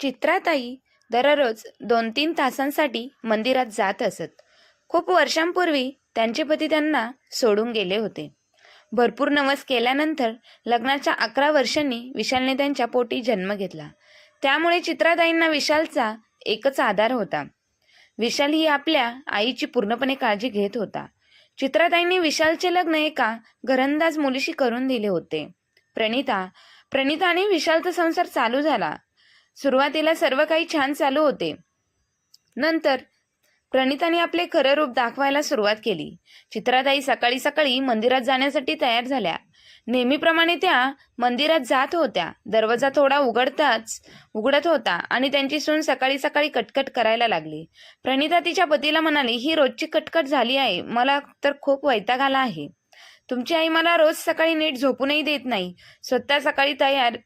चित्राताई दररोज दोन तीन तासांसाठी मंदिरात जात असत. खूप वर्षांपूर्वी त्यांचे पती त्यांना सोडून गेले होते. भरपूर नवस केल्यानंतर लग्नाच्या अकरा वर्षांनी विशालने त्यांच्या पोटी जन्म घेतला. त्यामुळे चित्राताईंना विशालचा एकच आधार होता. विशाल ही आपल्या आईची पूर्णपणे काळजी घेत होता. चित्राताईंनी विशालचे लग्न एका घरंदाज मुलीशी करून दिले होते. प्रणिता प्रणिता आणि विशालचा संसार चालू झाला. सुरुवातीला सर्व काही छान चालू होते. नंतर प्रणिताने आपले खरं रूप दाखवायला सुरुवात केली. चित्राताई सकाळी सकाळी मंदिरात जाण्यासाठी तयार झाल्या. नेहमीप्रमाणे त्या मंदिरात जात होत्या. दरवाजा थोडा उघडताच उघडत होता आणि त्यांची सून सकाळी सकाळी कटकट करायला लागली. प्रणिता तिच्या पतीला म्हणाली ही रोजची कटकट झाली आहे. मला तर खूप वैताग आला आहे. तुमची आई मला रोज सकाळी नीट झोपूनही देत नाही. स्वतः सकाळी तयार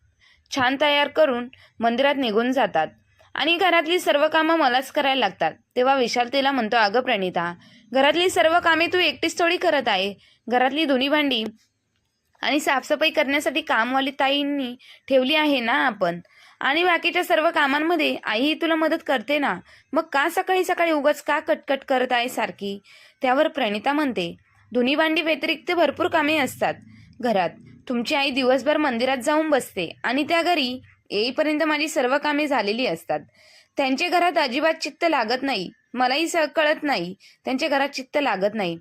छान तयार करून मंदिरात निघून जातात. आणि घरातली सर्व कामं मलाच करायला लागतात. तेव्हा विशाल तिला म्हणतो अगं प्रणिता घरातली सर्व कामे तू एकटीच थोडी करत आहे. घरातली धुनी भांडी आणि साफसफाई करण्यासाठी कामवाली ताईंनी ठेवली आहे ना आपण? आणि बाकीच्या सर्व कामांमध्ये आईही तुला मदत करते ना? मग का सकाळी सकाळी उगाच का कटकट करत आहे सारखी? त्यावर प्रणिता म्हणते धुनी भांडी व्यतिरिक्त भरपूर कामे असतात. घरात तुमची आई दिवसभर मंदिरात जाऊन बसते आणि त्या घरी येईपर्यंत माझी सर्व कामे झालेली असतात. त्यांच्या घरात अजिबात चित्त लागत नाही. मलाही स कळत नाही. त्यांच्या घरात चित्त लागत नाही.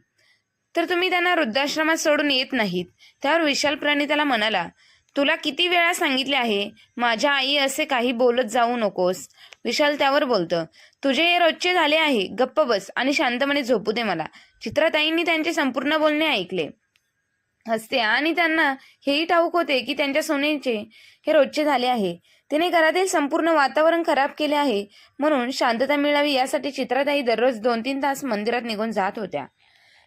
तर तुम्ही त्यांना वृद्धाश्रमात सोडून येत नाहीत. त्यावर विशाल त्याला म्हणाला तुला किती वेळा सांगितले आहे माझ्या आई असे काही बोलत जाऊ नकोस. विशाल त्यावर बोलतं तुझे हे रोजचे झाले आहे. गप्प बस आणि शांतपणे झोपू दे मला. चित्राताईंनी त्यांचे संपूर्ण बोलणे ऐकले. हसते आणि त्यांना हेही ठाऊक होते की त्यांच्या सोनेचे हे रोजचे झाले आहे. तिने घरातील संपूर्ण वातावरण खराब केले आहे. म्हणून शांतता मिळावी यासाठी चित्राताई दररोज दोन तीन तास मंदिरात निघून जात होत्या.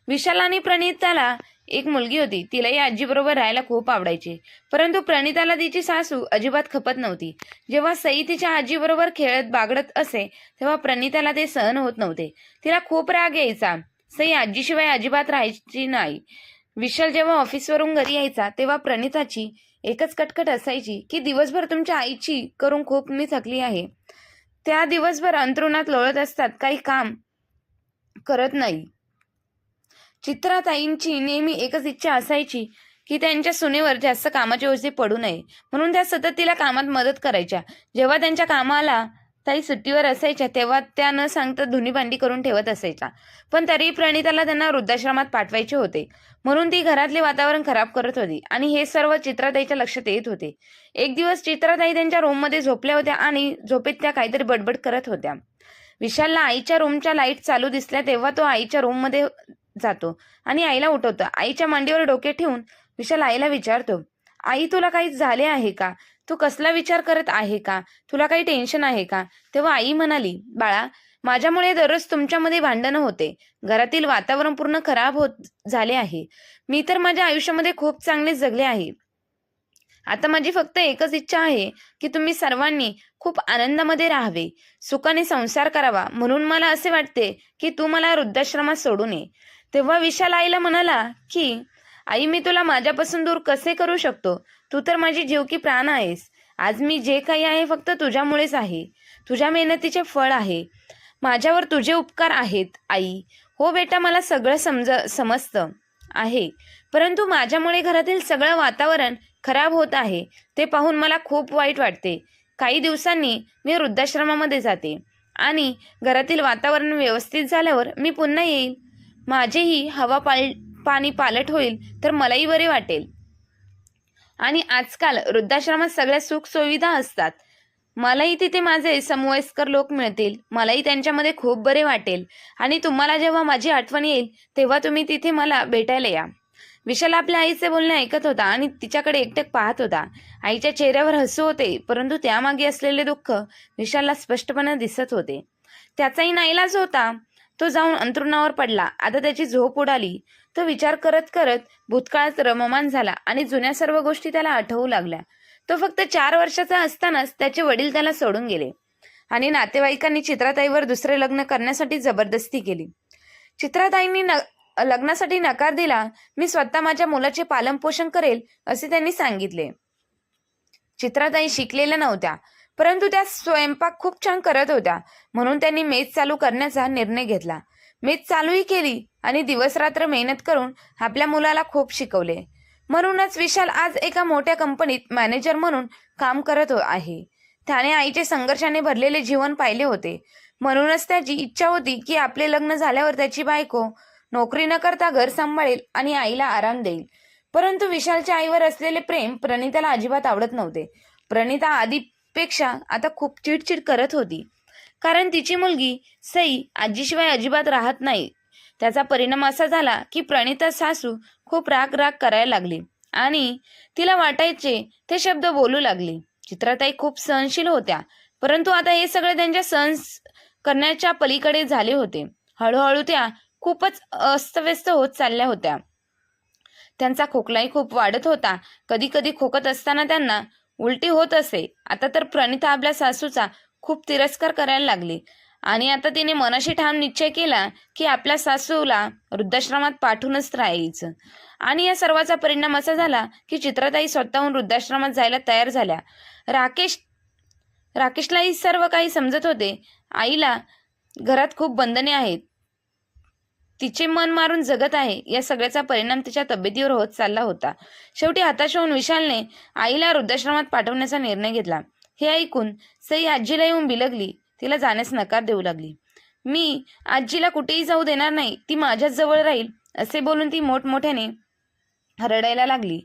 विशाल आणि प्रणिताला एक मुलगी होती. तिलाही आजीबरोबर राहायला खूप आवडायचे. परंतु प्रणिताला तिची सासू अजिबात खपत नव्हती. जेव्हा सई तिच्या आजीबरोबर खेळत बागडत असे तेव्हा प्रणिताला ते सहन होत नव्हते. तिला खूप राग यायचा. सई आजीशिवाय अजिबात राहायची नाही. विशाल जेव्हा ऑफिसवरून घरी यायचा तेव्हा प्रणिताची एकच कटकट असायची की दिवसभर तुमच्या आईची करून खूप मी थकली आहे. त्या दिवसभर अंतरुणात लोळत असतात काही काम करत नाही. चित्राताईंची नेहमी एकच इच्छा असायची की त्यांच्या सुनेवर जास्त कामाचे ओझे पडू नये. म्हणून त्या सतत तिला कामात मदत करायच्या. जेव्हा त्यांच्या कामाला ताई सुट्टीवर असायच्या तेव्हा त्या न सांगता धुनी भांडी करून ठेवत असायच्या. पण तरी प्रणिताला त्यांना वृद्धाश्रमात पाठवायचे होते. म्हणून ती घरातले वातावरण खराब करत होती आणि हे सर्व चित्राताईच्या लक्षात येत होते. एक दिवस चित्राताई त्यांच्या रूममध्ये झोपल्या होत्या आणि झोपेत त्या काहीतरी बडबड करत होत्या. विशालला आईच्या रूमच्या लाइट चालू दिसल्या तेव्हा तो आईच्या रूममध्ये जातो आणि आईला उठवतो. आईच्या मांडीवर डोके ठेवून विशाल आईला विचारतो आई तुला काही झाले आहे का? तू कसला विचार करत आहे का? तुला काही टेन्शन आहे का? तेव्हा आई म्हणाली बाळा माझ्यामुळे दररोज तुमच्यामध्ये भांडणं होते. घरातील वातावरण पूर्ण खराब होत झाले आहे. मी तर माझ्या आयुष्यामध्ये खूप चांगले जगले आहे. आता माझी फक्त एकच इच्छा आहे की तुम्ही सर्वांनी खूप आनंदामध्ये राहावे. सुखाने संसार करावा. म्हणून मला असे वाटते की तू मला वृद्धाश्रमात सोडू नये. तेव्हा विशाल आईला म्हणाला की आई मी तुला माझ्यापासून दूर कसे करू शकतो? तू तर माझी जीव की प्राण आहेस. आज मी जे काही आहे फक्त तुझ्यामुळेच आहे. तुझ्या मेहनतीचे फळ आहे. माझ्यावर तुझे उपकार आहेत आई. हो बेटा मला सगळं समज समजतं. आहे. परंतु माझ्यामुळे घरातील सगळं वातावरण खराब होत आहे. ते पाहून मला खूप वाईट वाटते. काही दिवसांनी मी वृद्धाश्रमामध्ये जाते. आणि घरातील वातावरण व्यवस्थित झाल्यावर मी पुन्हा येईल. माझेही हवा पाल पाणी पालट होईल तर मलाही बरे वाटेल. आणि आजकाल वृद्धाश्रमात सगळ्या सुख सुविधा असतात. मलाही तिथे माझे समवयस्कर लोक मिळतील. मलाही त्यांच्यामध्ये खूप बरे वाटेल. आणि तुम्हाला जेव्हा माझी आठवण येईल तेव्हा तुम्ही तिथे मला भेटायला या. विशाल आपल्या आईचे बोलणे ऐकत होता आणि तिच्याकडे एकटक पाहत होता. आईच्या चेहऱ्यावर हसू होते परंतु त्यामागे असलेले दुःख विशालला स्पष्टपणे दिसत होते. त्याचाही नाईलाज होता. तो जाऊन अंथरुणावर पडला. आता त्याची झोप उडाली. तो विचार करत करत भूतकाळात रममान झाला आणि जुन्या सर्व गोष्टी त्याला आठवू लागल्या. तो फक्त चार वर्षाचा असतानाच त्याचे वडील त्याला सोडून गेले. आणि नातेवाईकांनी चित्राताईवर दुसरे लग्न करण्यासाठी जबरदस्ती केली. चित्राताईंनी न लग्नासाठी नकार दिला मी स्वतः माझ्या मुलाचे पालनपोषण करेल असे त्यांनी सांगितले. चित्राताई शिकलेल्या नव्हत्या परंतु त्या स्वयंपाक खूप छान करत होत्या म्हणून त्यांनी मेज चालू करण्याचा निर्णय घेतला. मेज चालूही केली आणि दिवसरात्र मेहनत करून आपल्या मुलाला खूप शिकवले. म्हणूनच विशाल आज एका मोठ्या कंपनीत मॅनेजर म्हणून काम करत हो- आहे. त्याने आईचे संघर्षाने भरलेले जीवन पाहिले होते. म्हणूनच त्याची इच्छा होती की आपले लग्न झाल्यावर त्याची बायको नोकरी न करता घर सांभाळेल आणि आईला आराम देईल. परंतु विशालच्या आईवर असलेले प्रेम प्रणिताला अजिबात आवडत नव्हते. प्रणिता आधीपेक्षा आता खूप चिडचिड करत होती. कारण तिची मुलगी सई आजीशिवाय अजिबात राहत नाही. त्याचा परिणाम असा झाला की प्रणिता सासू खूप राग राग करायला लागली आणि तिला वाटायचे ते शब्द बोलू लागली. चित्राताई खूप सहनशील होत्या परंतु आता हे सगळे त्यांच्या सहन करण्याच्या पलीकडे झाले होते. हळूहळू त्या खूपच अस्तव्यस्त होत चालल्या होत्या. त्यांचा खोकलाही खूप वाढत होता. कधी कधी खोकत असताना त्यांना उलटी होत असे. आता तर प्रणिता आपल्या सासूचा खूप तिरस्कार करायला लागली. आणि आता तिने मनाशी ठाम निश्चय केला की आपल्या सासूला वृद्धाश्रमात पाठवूनच राहायचं. आणि या सर्वाचा परिणाम असा झाला की चित्रताई स्वतःहून वृद्धाश्रमात जायला तयार झाल्या. राकेश राकेशलाही सर्व काही समजत होते. आईला घरात खूप बंधने आहेत. तिचे मन मारून जगत आहे. या सगळ्याचा परिणाम तिच्या तब्येतीवर होत चालला होता. शेवटी हताश होऊन विशालने आईला वृद्धाश्रमात पाठवण्याचा निर्णय घेतला. हे ऐकून सई आजीला येऊन बिलगली. तिला जाण्यास नकार देऊ लागली. मी आजीला कुठेही जाऊ देणार नाही ती माझ्याच जवळ राहील असे बोलून ती मोठमोठ्याने रडायला लागली.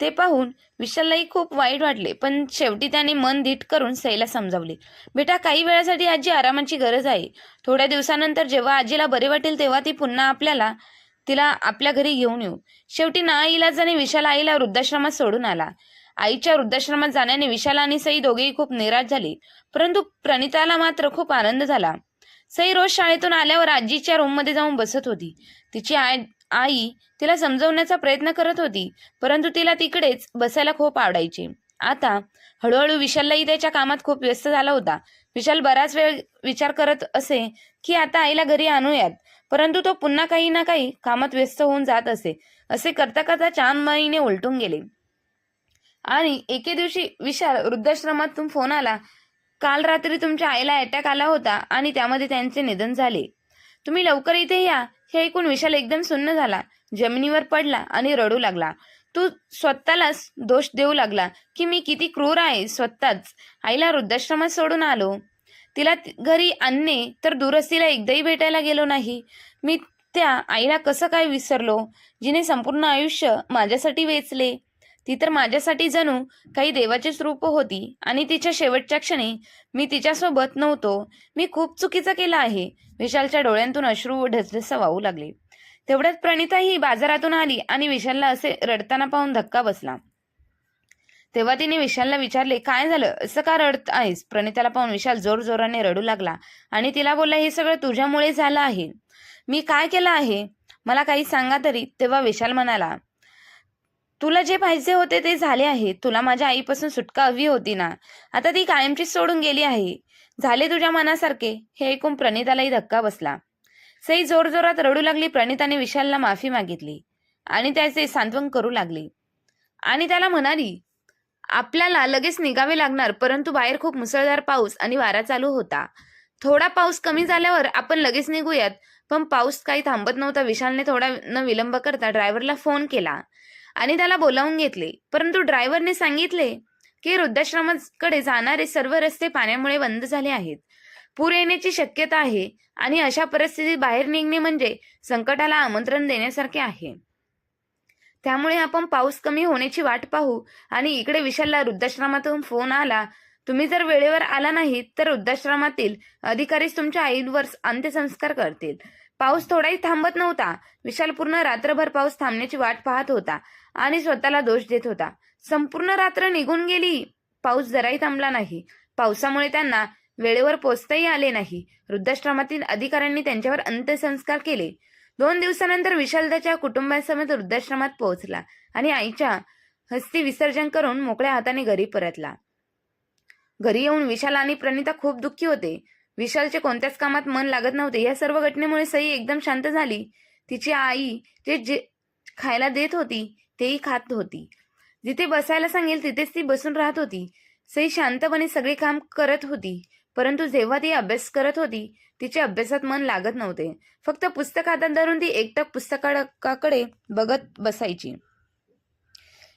ते पाहून विशाललाही खूप वाईट वाटले पण शेवटी त्याने मन धीट करून सईला समजावले. बेटा काही वेळासाठी आजी आरामाची गरज आहे. थोड्या दिवसानंतर जेव्हा आजीला बरे वाटेल तेव्हा ती पुन्हा आपल्याला तिला आपल्या घरी घेऊन येऊ. शेवटी ना इलाजाने विशाल आईला वृद्धाश्रमात सोडून आला. आईच्या वृद्धाश्रमात जाण्याने विशाल आणि सई दोघेही खूप निराश झाले. परंतु प्रणिताला मात्र खूप आनंद झाला. सई रोज शाळेतून आल्यावर आजीच्या रूममध्ये जाऊन बसत होती. तिची आई आई तिला समजवण्याचा प्रयत्न करत होती परंतु तिला तिकडेच बसायला खूप आवडायचे. आता हळूहळू विशाललाही त्याच्या कामात खूप व्यस्त झाला होता. विशाल बराच वेळ विचार करत असे की आता आईला घरी आणूयात. परंतु तो पुन्हा काही ना काही कामात व्यस्त होऊन जात असे. असे करता करता चार महिने उलटून गेले. आणि एके दिवशी विशाल वृद्धाश्रमातून फोन आला. काल रात्री तुमच्या आईला अटॅक आला होता आणि त्यामध्ये त्यांचे निधन झाले. तुम्ही लवकर इथे या हे ऐकून विशाल एकदम सुन्न झाला. जमिनीवर पडला आणि रडू लागला. तू स्वतःलाच दोष देऊ लागला की मी किती क्रूर आहे स्वतःच. आईला वृद्धाश्रमात सोडून आलो. तिला घरी आणणे तर दुरस्तीला एकदाही भेटायला गेलो नाही. मी त्या आईला कसं काय विसरलो? जिने संपूर्ण आयुष्य माझ्यासाठी वेचले. ती तर माझ्यासाठी जणू काही देवाचीच रूप होती आणि तिच्या शेवटच्या क्षणी मी तिच्यासोबत नव्हतो. मी खूप चुकीचं केलं आहे. विशालच्या डोळ्यांतून अश्रू ढसढस वाहू लागले. तेवढ्यात प्रणिता ही बाजारातून आली आणि विशालला असे रडताना पाहून धक्का बसला. तेव्हा तिने विशालला विचारले काय झालं? असं का रडत आहेस? प्रणिताला पाहून विशाल जोर जोराने रडू लागला आणि तिला बोलला हे सगळं तुझ्यामुळे झालं आहे. मी काय केलं आहे? मला काही सांगा तरी. तेव्हा विशाल म्हणाला तुला जे पाहिजे होते ते झाले आहे. तुला माझ्या आईपासून सुटका हवी होती ना. आता ती कायमचीच सोडून गेली आहे. झाले तुझ्या मनासारखे. हे ऐकून प्रणितालाही धक्का बसला. सई जोरजोरात रडू लागली. प्रणिताने विशालला माफी मागितली. आणि त्याचे सांत्वन करू लागली. आणि त्याला म्हणाली आपल्याला लगेच निघावे लागणार परंतु बाहेर खूप मुसळधार पाऊस आणि वारा चालू होता. थोडा पाऊस कमी झाल्यावर आपण लगेच निघूयात. पण पाऊस काही थांबत नव्हता. विशालने थोडा न विलंब करता ड्रायव्हरला फोन केला. आणि त्याला बोलावून घेतले. परंतु ड्रायव्हरने सांगितले की वृद्धाश्रमाकडे जाणारे सर्व रस्ते पाण्यामुळे बंद झाले आहेत. पूर येण्याची शक्यता आहे आणि अशा परिस्थितीत बाहेर निघणे म्हणजे संकटाला आमंत्रण देण्यासारखे आहे. त्यामुळे आपण पाऊस कमी होण्याची वाट पाहू आणि इकडे विशालला वृद्धाश्रमातून फोन आला तुम्ही जर वेळेवर आला नाहीत तर वृद्धाश्रमातील अधिकारीच तुमच्या आईवर अंत्यसंस्कार करतील. पाऊस थोडाही थांबत नव्हता. विशाल पूर्ण रात्रभर पाऊस थांबण्याची वाट पाहत होता आणि स्वतःला दोष देत होता. संपूर्ण रात्र निघून गेली. पाऊस जराही थांबला नाही. पावसामुळे त्यांना वेळेवर पोचताही आले नाही. वृद्धाश्रमातील अधिकाऱ्यांनी त्यांच्यावर अंत्यसंस्कार केले. दोन दिवसानंतर विशाल त्याच्या कुटुंबासमेत वृद्धाश्रमात पोहोचला आणि आईच्या हस्ती विसर्जन करून मोकळ्या हाताने घरी परतला. घरी येऊन विशाल आणि प्रणिता खूप दुःखी होते. विशालचे कोणत्याच कामात मन लागत नव्हते. या सर्व घटनेमुळे सई एकदम शांत झाली. तिची आई जे जे खायला देत होती तेही खात होती. जिथे बसायला सांगेल तिथेच ती बसून राहत होती. सई शांतपणे सगळे काम करत होती. परंतु जेव्हा ती अभ्यास करत होती तिचे अभ्यासात मन लागत नव्हते. फक्त पुस्तक हातात धरून ती एकटक पुस्तकाकडे बघत बसायची.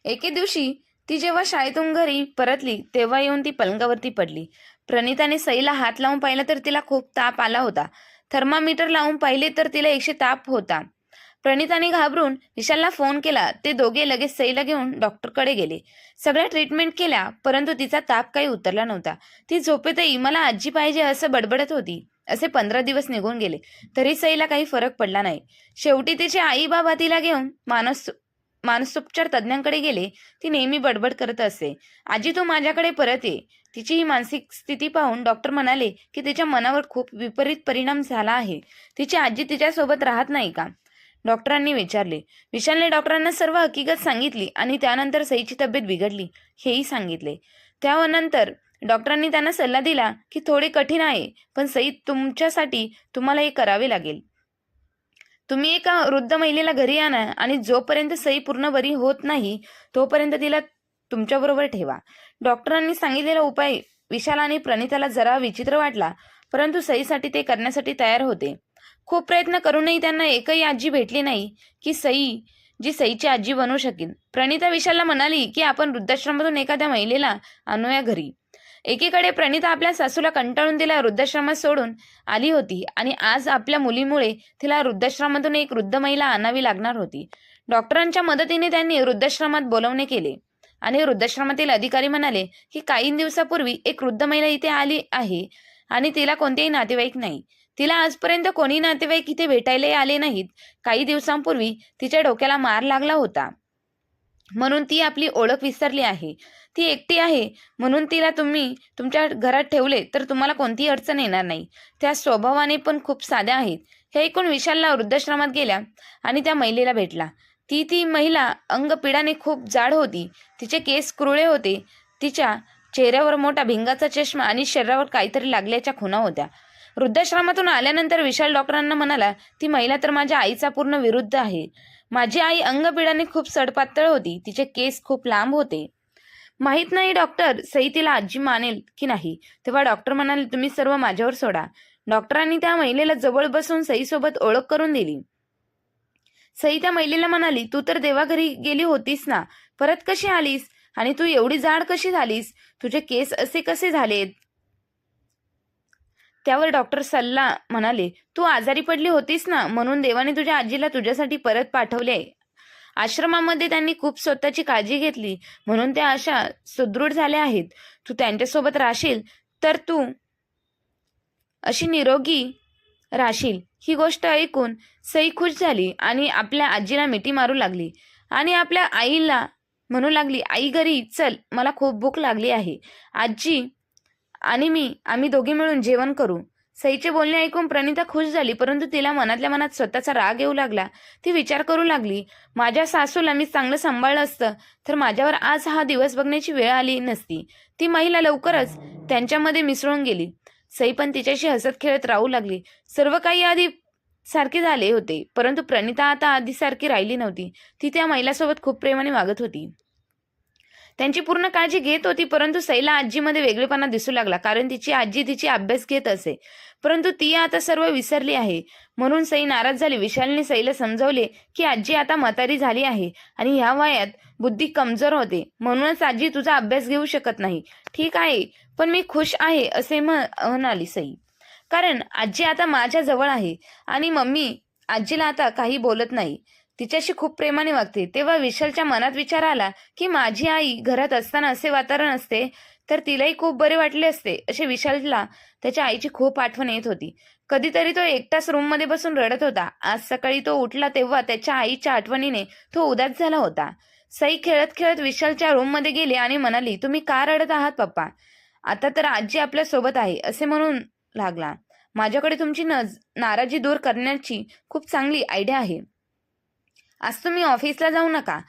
एके दिवशी ती जेव्हा शाळेतून घरी परतली तेव्हा येऊन ती पलंगावरती पडली. प्रणिताने सईला हात लावून पाहिलं तर तिला खूप ताप आला होता. थर्मामीटर लावून पाहिले तर तिला एकशे ताप होता. प्रणिताने घाबरून विशालला फोन केला. ते दोघे लगेच सईला घेऊन डॉक्टरकडे गेले. सगळ्या ट्रीटमेंट केल्या परंतु तिचा ताप काही उतरला नव्हता. ती झोपेतही मला आजी पाहिजे असं बडबडत होती. असे पंधरा दिवस निघून गेले. तरी सईला काही फरक पडला नाही. शेवटी तिचे आई बाबा तिला घेऊन मानस मानसोपचार तज्ज्ञांकडे गेले. ती नेहमी बडबड करत असे. आजी तू माझ्याकडे परत ये. तिची ही मानसिक स्थिती पाहून डॉक्टर म्हणाले की तिच्या मनावर खूप विपरीत परिणाम झाला आहे. तिची आजी तिच्यासोबत राहत नाही का? डॉक्टरांनी विचारले. विशालने डॉक्टरांना सर्व हकीकत सांगितली आणि त्यानंतर सईची तब्येत बिघडली हेही सांगितले. त्यानंतर डॉक्टरांनी त्यांना सल्ला दिला की थोडे कठीण आहे पण सई तुमच्यासाठी तुम्हाला हे करावे लागेल. तुम्ही एका वृद्ध महिलेला घरी आणा आणि जोपर्यंत सई पूर्ण बरी होत नाही तोपर्यंत तिला तुमच्याबरोबर ठेवा. डॉक्टरांनी सांगितलेला उपाय विशाल आणि प्रणिताला जरा विचित्र वाटला परंतु सईसाठी ते करण्यासाठी तयार होते. खूप प्रयत्न करूनही त्यांना एकही आजी भेटली नाही की सई जी सईची आजी बनवू शकेल. प्रणिता विशालला म्हणाली की आपण वृद्धाश्रमातून एखाद्या महिलेला आणूया घरी. एकीकडे प्रणिता आपल्या सासूला कंटाळून तिला वृद्धाश्रमात सोडून आली होती आणि आज आपल्या मुलीमुळे तिला वृद्धाश्रमातून एक वृद्ध महिला आणावी लागणार होती. डॉक्टरांच्या मदतीने त्यांनी वृद्धाश्रमात बोलवणे केले. आणि वृद्धाश्रमातील अधिकारी म्हणाले की काही दिवसापूर्वी एक वृद्ध महिला इथे आली आहे आणि तिला कोणतेही नातेवाईक नाही. तिला आजपर्यंत कोणी नातेवाईक इथे भेटायला आले नाहीत. काही दिवसांपूर्वी तिच्या डोक्याला मार लागला होता. म्हणून ती आपली ओळख विसरली आहे. ती एकटी आहे. म्हणून तिला तुम्ही तुमच्या घरात ठेवले तर तुम्हाला कोणतीही अडचण येणार नाही. त्या स्वभावाने पण खूप साध्या आहेत. हे ऐकून विशालला वृद्धाश्रमात गेल्या आणि त्या महिलेला भेटला. ती ती महिला अंगपिडाने खूप जाड होती. तिचे केस कुरळे होते. तिच्या चेहऱ्यावर मोठा भिंगाचा चष्मा आणि शरीरावर काहीतरी लागल्याच्या खुणा होत्या. वृद्धाश्रमातून आल्यानंतर विशाल डॉक्टरांना म्हणाला ती महिला तर माझ्या आईचा पूर्ण विरुद्ध आहे. माझी आई अंगपिडाने खूप सडपातळ होती. तिचे केस खूप लांब होते. माहीत नाही डॉक्टर सई तिला आजी मानेल की नाही. तेव्हा डॉक्टर म्हणाले तुम्ही सर्व माझ्यावर सोडा. डॉक्टरांनी त्या महिलेला जवळ बसून सईसोबत ओळख करून दिली. सई त्या महिलेला म्हणाली तू तर देवाघरी गेली होतीस ना. परत कशी आलीस? आणि तू एवढी जाड कशी झालीस? तुझे केस असे कसे झालेत? त्यावर डॉक्टर सल्ला म्हणाले तू आजारी पडली होतीस ना म्हणून देवाने तुझ्या आजीला तुझ्यासाठी परत पाठवले आहे. आश्रमामध्ये त्यांनी खूप स्वतःची काळजी घेतली म्हणून त्या अशा सुदृढ झाल्या आहेत. तू त्यांच्यासोबत राहशील तर तू अशी निरोगी राहशील. ही गोष्ट ऐकून सई खुश झाली आणि आपल्या आजीला मिठी मारू लागली. आणि आपल्या आईला म्हणू लागली आई घरी चल मला खूप भूक लागली आहे. आजी आणि मी आम्ही दोघे मिळून जेवण करू. सईचे बोलणे ऐकून प्रणिता खुश झाली परंतु तिला मनातल्या मनात स्वतःचा राग येऊ लागला. ती विचार करू लागली माझ्या सासूला मी चांगलं सांभाळलं असतं तर माझ्यावर आज हा दिवस बघण्याची वेळ आली नसती. ती महिला लवकरच त्यांच्यामध्ये मिसळून गेली. सई पण तिच्याशी हसत खेळत राहू लागली. सर्व काही आधी सारखे झाले होते परंतु प्रणिता आता आधीसारखी राहिली नव्हती. ती त्या महिलासोबत खूप प्रेमाने वागत होती. त्यांची पूर्ण काळजी घेत होती परंतु सईला आजीमध्ये वेगळेपणा दिसू लागला कारण तिची आजी तिची अभ्यास घेत असे. परंतु ती आता सर्व विसरली आहे. म्हणून सई नाराज झाली. विशालने सईला समजवले की आजी आता म्हातारी झाली आहे आणि ह्या वयात बुद्धी कमजोर होते. म्हणूनच आजी तुझा अभ्यास घेऊ शकत नाही. ठीक आहे पण मी खुश आहे असे म्ह- म्हणाली सई. कारण आजी आता माझ्या जवळ आहे आणि मम्मी आजीला आता काही बोलत नाही. तिच्याशी खूप प्रेमाने वागते. तेव्हा विशालच्या मनात विचार आला की माझी आई घरात असताना असे वातावरण असते तर तिलाही खूप बरे वाटले असते असे विशालला त्याच्या आईची खूप आठवण येत होती. कधीतरी तो एकटाच रूममध्ये बसून रडत होता. आज सकाळी तो उठला तेव्हा त्याच्या आईच्या आठवणीने तो उदास झाला होता. सई खेळत खेळत विशालच्या रूममध्ये गेली आणि म्हणाली तुम्ही का रडत आहात पप्पा? आता तर आजी आपल्यासोबत आहे असे म्हणून लागला. माझ्याकडे तुमची नज नाराजी दूर करण्याची खूप चांगली आयडिया आहे. आज तुम्ही ऑफिसला जाऊ नका.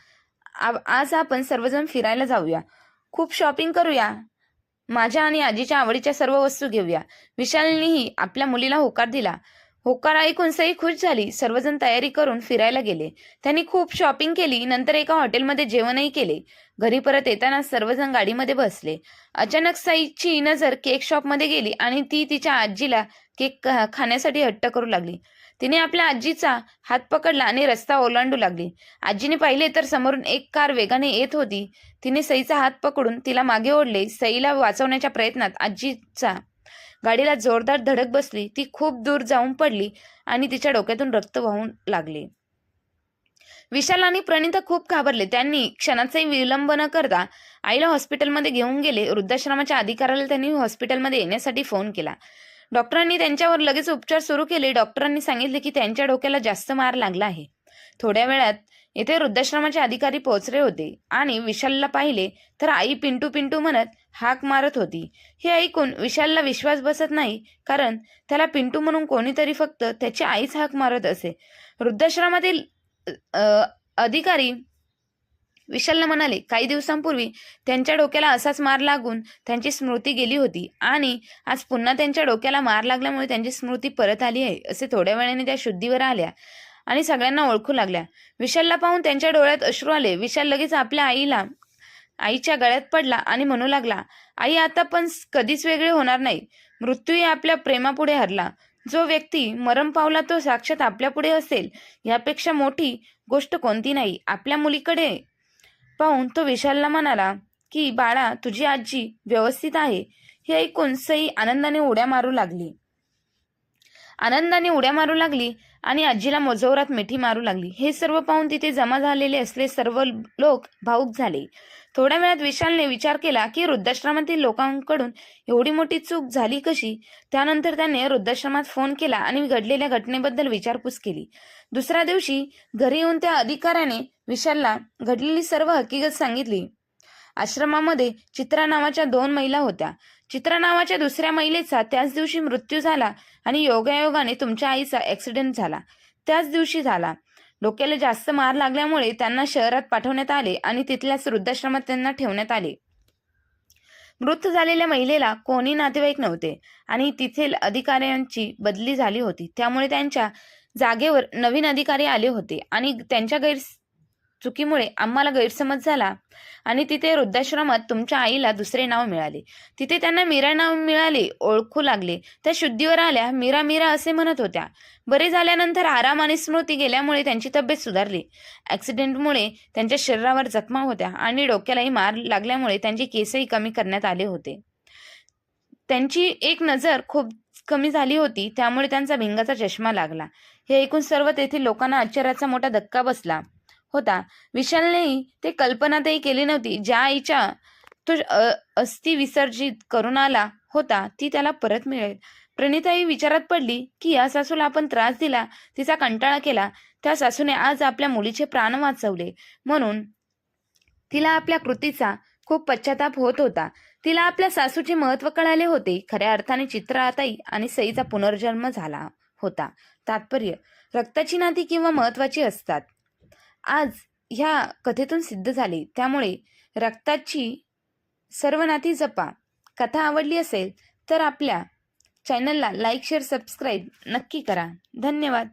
आ- आज आपण सर्वजण फिरायला जाऊया. खूप शॉपिंग करूया. माझ्या आणि आजीच्या आवडीच्या सर्व वस्तू घेऊया. विशालनेही आपल्या मुलीला होकार दिला. होकार ऐकून सई खुश झाली. सर्वजण तयारी करून फिरायला गेले. त्यांनी खूप शॉपिंग केली. नंतर एका हॉटेलमध्ये जेवणही केले. घरी परत येताना सर्वजण गाडीमध्ये बसले. अचानक सईची नजर केक शॉपमध्ये गेली आणि ती तिच्या आजीला केक खाण्यासाठी हट्ट करू लागली. तिने आपल्या आजीचा हात पकडला आणि रस्ता ओलांडू लागली. आजीने पाहिले तर समोरून एक कार वेगाने येत होती. तिने सईचा हात पकडून तिला मागे ओढले. सईला वाचवण्याच्या प्रयत्नात आजीचा गाडीला जोरदार धडक बसली. ती खूप दूर जाऊन पडली आणि तिच्या डोक्यातून रक्त वाहून लागले. विशाल आणि प्रणिता खूप घाबरले. त्यांनी क्षणाचाही विलंब न करता आईला हॉस्पिटलमध्ये घेऊन गेले. वृद्धाश्रमाच्या अधिकाऱ्याला त्यांनी हॉस्पिटलमध्ये येण्यासाठी फोन केला. डॉक्टरांनी त्यांच्यावर लगेच उपचार सुरू केले. डॉक्टरांनी सांगितले की त्यांच्या डोक्याला जास्त मार लागला आहे. थोड्या वेळात येथे वृद्धाश्रमाचे अधिकारी पोहोचले होते आणि विशालला पाहिले तर आई पिंटू पिंटू म्हणत हाक मारत होती. हे ऐकून विशालला विश्वास बसत नाही कारण त्याला पिंटू म्हणून कोणीतरी फक्त त्याची आईच हाक मारत असे. वृद्धाश्रमातील अधिकारी विशालला म्हणाले काही दिवसांपूर्वी त्यांच्या डोक्याला असाच मार लागून त्यांची स्मृती गेली होती आणि आज पुन्हा त्यांच्या डोक्याला मार लागल्यामुळे त्यांची स्मृती परत आली आहे असे थोड्या वेळाने त्या शुद्धीवर आल्या आणि सगळ्यांना ओळखू लागल्या. विशालला पाहून त्यांच्या डोळ्यात अश्रू आले. विशाल लगेच आपल्या आईला आईच्या गळ्यात पडला आणि म्हणू लागला आई आता पण कधीच वेगळे होणार नाही मृत्यूही आपल्या प्रेमापुढे हरला. जो व्यक्ती मरण पावला तो साक्षात आपल्यापुढे असेल. यापेक्षा मोठी गोष्ट कोणती नाही. आपल्या मुलीकडे पाहून तो विशालला म्हणाला की बाळा तुझी आजी व्यवस्थित आहे. हे ऐकून सई आनंदाने उड्या मारू लागली. आनंदाने उड्या मारू लागली आणि आजीला मोजवरात मिठी मारू लागली. हे सर्व पाहून तिथे जमा झालेले असले सर्व लोक भाऊक झाले. थोड्या वेळात विशालने विचार केला की वृद्धाश्रमातील लोकांकडून एवढी मोठी चूक झाली कशी? त्यानंतर त्याने वृद्धाश्रमात फोन केला आणि घडलेल्या घटनेबद्दल विचारपूस केली. दुसऱ्या दिवशी घरी येऊन त्या अधिकाऱ्याने विशालला घडलेली सर्व हकीकत सांगितली. आश्रमामध्ये चित्रा नावाच्या दोन महिला होत्या. चित्रा नावाच्या दुसऱ्या महिलेचा त्याच दिवशी मृत्यू झाला आणि योगायोगाने तुमच्या आईचा ऍक्सिडेंट झाला. त्याच दिवशी झाला. डोक्याला जास्त मार लागल्यामुळे त्यांना शहरात पाठवण्यात आले आणि तिथल्याच वृद्धाश्रमात त्यांना ठेवण्यात आले. मृत झालेल्या महिलेला कोणी नातेवाईक नव्हते आणि तिथेल अधिकाऱ्यांची बदली झाली होती. त्यामुळे त्यांच्या जागेवर नवीन अधिकारी आले होते आणि त्यांच्या गैर चुकीमुळे आम्हाला गैरसमज झाला आणि तिथे वृद्धाश्रमात तुमच्या आईला दुसरे नाव मिळाले. तिथे त्यांना मीरा नाव मिळाले ओळखू लागले. त्या शुद्धीवर आल्या मीरा मीरा असे म्हणत होत्या. बरे झाल्यानंतर आराम आणि स्मृती गेल्यामुळे त्यांची तब्येत सुधारली. ॲक्सिडेंटमुळे त्यांच्या शरीरावर जखमा होत्या आणि डोक्यालाही मार लागल्यामुळे त्यांचे केसही कमी करण्यात आले होते. त्यांची एक नजर खूप कमी झाली होती त्यामुळे त्यांचा भिंगाचा चष्मा लागला. हे ऐकून सर्व तेथील लोकांना आश्चर्याचा मोठा धक्का बसला. होता. विशालनेही ते कल्पनातही केली नव्हती. ज्या आईच्या तो अस्थि विसर्जित करून आला होता ती त्याला परत मिळेल. प्रणिता ही विचारात पडली की या सासूला आपण त्रास दिला. तिचा कंटाळा केला. त्या सासूने आज आपल्या मुलीचे प्राण वाचवले. म्हणून तिला आपल्या कृतीचा खूप पश्चाताप होत होता. तिला आपल्या सासूचे महत्त्व कळाले होते. खऱ्या अर्थाने चित्राताई आणि सईचा पुनर्जन्म झाला. होता. तात्पर्य रक्ताची नाती किंवा महत्वाची असतात. आज ह्या कथेतून सिद्ध झाले. त्यामुळे रक्ताची सर्व नाती जपा. कथा आवडली असेल तर आपल्या चॅनलला लाईक शेअर सबस्क्राईब नक्की करा. धन्यवाद.